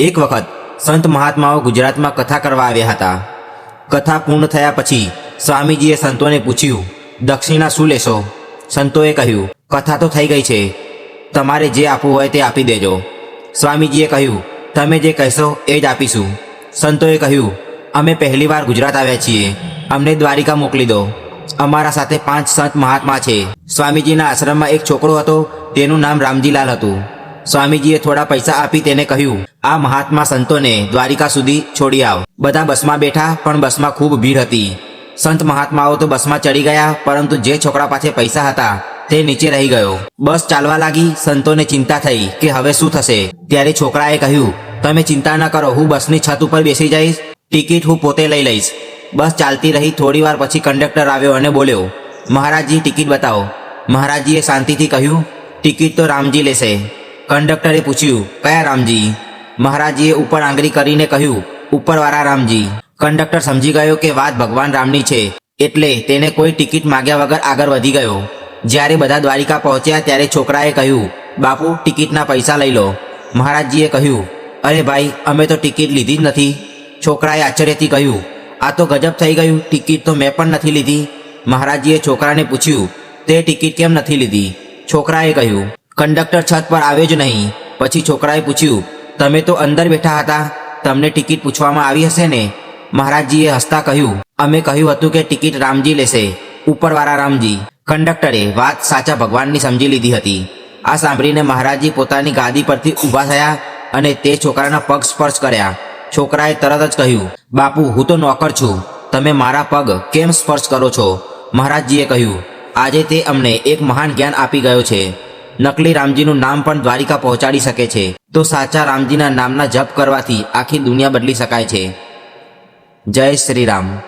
એક વખત સંત મહાત્માઓ ગુજરાતમાં કથા કરવા આવ્યા હતા. કથા પૂર્ણ થયા પછી સ્વામીજીએ સંતોને પૂછ્યું, દક્ષિણા શું લેશો? સંતોએ કહ્યું, કથા તો થઈ ગઈ છે. તમારે જે આપવું હોય તે આપી દેજો. સ્વામીજીએ કહ્યું, તમે જે કહેશો એ જ આપીશું. સંતોએ કહ્યું, અમે પહેલીવાર ગુજરાત આવ્યા છીએ. અમને દ્વારિકા મોકલી દો. અમારા સાથે પાંચ સંત મહાત્મા છે. સ્વામીજીના આશ્રમમાં એક છોકરો હતો, તેનું નામ રામજીલાલ હતું. સ્વામીજીએ થોડા પૈસા આપી તેને કહ્યું, આ મહાત્મા સંતોને દ્વારિકા સુધી છોડી આવ. બધા બસમાં બેઠા, પણ બસમાં ખૂબ ભીડ હતી. સંત મહાત્માઓ તો બસમાં ચડી ગયા, પરંતુ જે છોકરા પાસે પૈસા હતા, તે નીચે રહી ગયો. બસ ચાલવા લાગી, સંતોને ચિંતા થઈ કે હવે શું થશે. ત્યારે છોકરાએ કહ્યું, તમે ચિંતા ન કરો, હું બસની છત ઉપર બેસી જઈશ. ટિકિટ હું પોતે લઈ લઈશ. બસ ચાલતી રહી થોડી વાર પછી કંડક્ટર આવ્યો અને બોલ્યો, મહારાજજી, ટિકિટ બતાવો. મહારાજજીએ શાંતિથી કહ્યું, ટિકિટ તો રામજી લેશે. કંડક્ટરે પૂછ્યું, કયા રામજી? મહારાજજીએ ઉપર આંગળી કરીને કહ્યું, ઉપરવાળા રામજી. કંડક્ટર સમજી ગયો કે વાત ભગવાન રામની છે, એટલે તેને કોઈ ટિકિટ માગ્યા વગર આગળ વધી ગયો. જ્યારે બધા દ્વારિકા પહોંચ્યા ત્યારે છોકરાએ કહ્યું, બાપુ, ટિકિટના પૈસા લઈ લો. મહારાજજીએ કહ્યું, અરે ભાઈ, અમે તો ટિકિટ લીધી જ નથી. છોકરાએ આશ્ચર્યથી કહ્યું, આ તો ગજબ થઈ ગયું, ટિકિટ તો મેં પણ નથી લીધી. મહારાજજીએ છોકરાને પૂછ્યું, તે ટિકિટ કેમ નથી લીધી? છોકરાએ કહ્યું કંડક્ટર છત પર આવ્યો જ નહીં. પછી છોકરાએ પૂછ્યું, તમે તો અંદર બેઠા હતા. તમને ટિકિટ પૂછવામાં આવી હશે ને? મહારાજજીએ હસતા કહ્યું, અમે કહ્યું હતું કે ટિકિટ રામજી લેશે. ઉપરવાળા રામજી. કંડક્ટરે વાત સાચા ભગવાનની સમજી લીધી હતી. આ સાંભળીને મહારાજજી પોતાની ગાદી પરથી ઊભા થયા અને તે છોકરાના પગ સ્પર્શ કર્યા. છોકરાએ તરત જ કહ્યું, બાપુ, હું તો નોકર છું. તમે મારા પગ કેમ સ્પર્શ કરો છો? મહારાજજીએ કહ્યું, આજે તે અમને એક મહાન જ્ઞાન આપી ગયો છે. નકલી રામજીનું નામ પણ દ્વારિકા પહોંચાડી શકે છે. તો સાચા રામજીના નામના જપ કરવાથી આખી દુનિયા બદલી શકાય છે. જય શ્રી રામ.